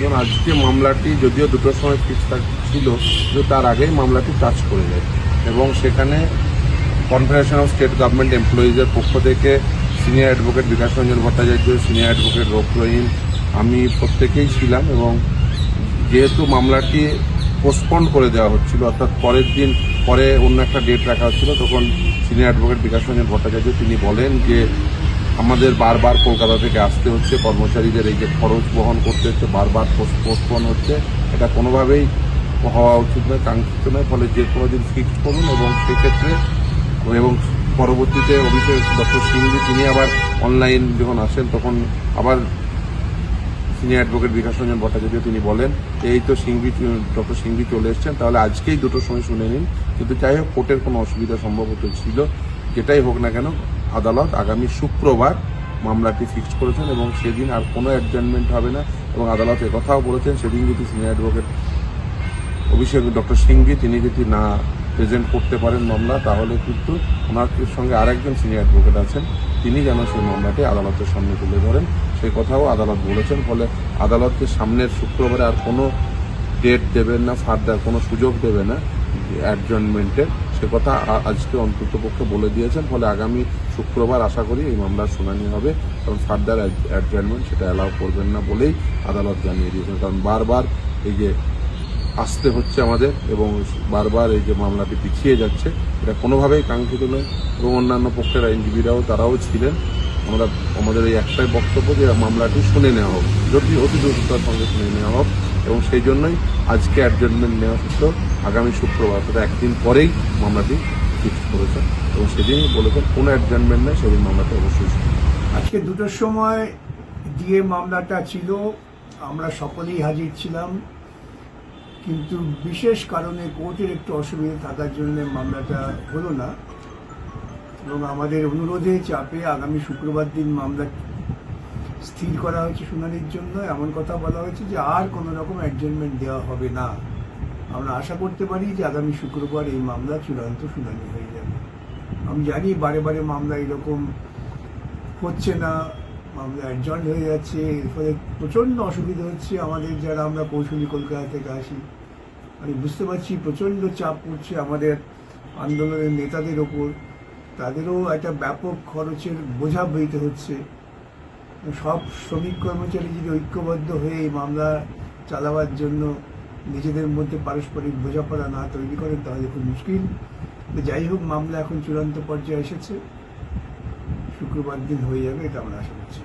এবং আজকে মামলাটি যদিও দুটোর সময় ফিক্স ছিল, কিন্তু তার আগেই মামলাটি টাচ করে যায় এবং সেখানে কনফেডারেশন অফ স্টেট গভর্নমেন্ট এমপ্লয়িজের পক্ষ থেকে senior advocate Bikash Ranjan Bhattacharya senior advocate rope Rahim, আমি প্রত্যেকেই ছিলাম এবং যেহেতু মামলাটি পোস্টপন্ড করে দেওয়া হচ্ছিল, অর্থাৎ পরের দিন, পরে অন্য একটা ডেট রাখা হচ্ছিল, তখন সিনিয়র অ্যাডভোকেট বিকাশ রঞ্জন ভট্টাচার্য তিনি বলেন যে আমাদের বারবার কলকাতা থেকে আসতে হচ্ছে, কর্মচারীদের এই যে খরচ বহন করতে হচ্ছে, বারবার পোস্টপোন হচ্ছে। এটা কোনোভাবেই হওয়া উচিত নয়, কাঙ্ক্ষিত নয়, ফলে যে কোনো দিন ফিক্স করুন এবং সেক্ষেত্রে এবং পরবর্তীতে অভিষেক ডক্টর সিংজি তিনি আবার অনলাইন যখন আসেন, তখন আবার সিনিয়র অ্যাডভোকেট বিকাশ রঞ্জন ভট্টাচার্য তিনি বলেন, এই তো সিংভি ডক্টর সিংভি চলে এসছেন, তাহলে আজকেই দুটোর সময় শুনে নিন। কিন্তু যাই হোক, কোর্টের কোনো অসুবিধা সম্ভবত ছিল, যেটাই হোক না কেন আদালত আগামী শুক্রবার মামলাটি ফিক্সড করেছেন এবং সেদিন আর কোনো অ্যাডজার্নমেন্ট হবে না এবং আদালত কথাও বলেছেন, সেদিন যদি senior advocate Abhishek doctor Singhvi তিনি যদি না প্রেজেন্ট করতে পারেন মামলা, তাহলে কিন্তু ওনার সঙ্গে আরেকজন সিনিয়র অ্যাডভোকেট আছেন, তিনি যেন সেই মামলাটি আদালতের সামনে তুলে ধরেন। সেই কথাও আদালত বলেছেন, ফলে আদালতকে সামনের শুক্রবারে আর কোনো ডেট দেবেন না ফার্দার কোনো সুযোগ দেবে না। অ্যাডজনমেন্টের সে কথা আজকে অন্তত পক্ষে বলে দিয়েছেন, ফলে আগামী শুক্রবার আশা করি এই মামলার শুনানি হবে, কারণ ফার্দার অ্যাডজনমেন্ট সেটা অ্যালাউ করবেন না বলেই আদালত জানিয়ে দিয়েছেন, কারণ বারবার এই যে আসতে হচ্ছে আমাদের এবং বারবার এই যে মামলাটি পিছিয়ে যাচ্ছে, এটা কোনোভাবেই কাঙ্ক্ষিত নয় এবং অন্যান্য পক্ষের আইনজীবীরাও তারাও ছিলেন। আমরা, আমাদের এই একটাই বক্তব্য যে মামলাটি শুনে নেওয়া হোক যদি অতি দ্রুততার সঙ্গে শুনে নেওয়া হোক এবং সেই জন্যই আজকে অ্যাডজার্টমেন্ট নেওয়া হতো আগামী শুক্রবার, অর্থাৎ একদিন পরেই মামলাটি ফিক্স করেছেন এবং সেদিনই বলেছেন কোনো অ্যাডজার্টমেন্ট নেই, সেদিন মামলাটি অবশ্যই আজকে দুটোর সময় দিয়ে মামলাটা ছিল, আমরা সকলেই হাজির ছিলাম, কিন্তু বিশেষ কারণে কোর্টের একটু অসুবিধা থাকার জন্য মামলাটা হলো না। এবং আমাদের অনুরোধে চাপে আগামী শুক্রবার দিন মামলা স্থির করা হয়েছে শুনানির জন্য। এমন কথা বলা হয়েছে যে আর কোনো রকম অ্যাডজমেন্ট দেওয়া হবে না। আমরা আশা করতে পারি যে আগামী শুক্রবার এই মামলা চূড়ান্ত শুনানি হয়ে যাবে। আমি জানি বারে বারে মামলা এরকম হচ্ছে না। মামলা অ্যাডজয়েন্ট হয়ে যাচ্ছে। এর ফলে প্রচণ্ড অসুবিধা হচ্ছে আমাদের যারা আমরা কৌশলী কলকাতা থেকে আসি। আমি বুঝতে পারছি প্রচণ্ড চাপ পড়ছে আমাদের আন্দোলনের নেতাদের ওপর। তাদেরও একটা ব্যাপক খরচের বোঝা বইতে হচ্ছে। সব শ্রমিক কর্মচারী যদি ঐক্যবদ্ধ হয়ে এই মামলা চালাবার জন্য নিজেদের মধ্যে পারস্পরিক বোঝাপড়া না তৈরি করেন, তাহলে খুব মুশকিল। তো যাই হোক, মামলা এখন চূড়ান্ত পর্যায়ে এসেছে। শুক্রবার দিন হয়ে যাবে এটা আমরা আশা করছি।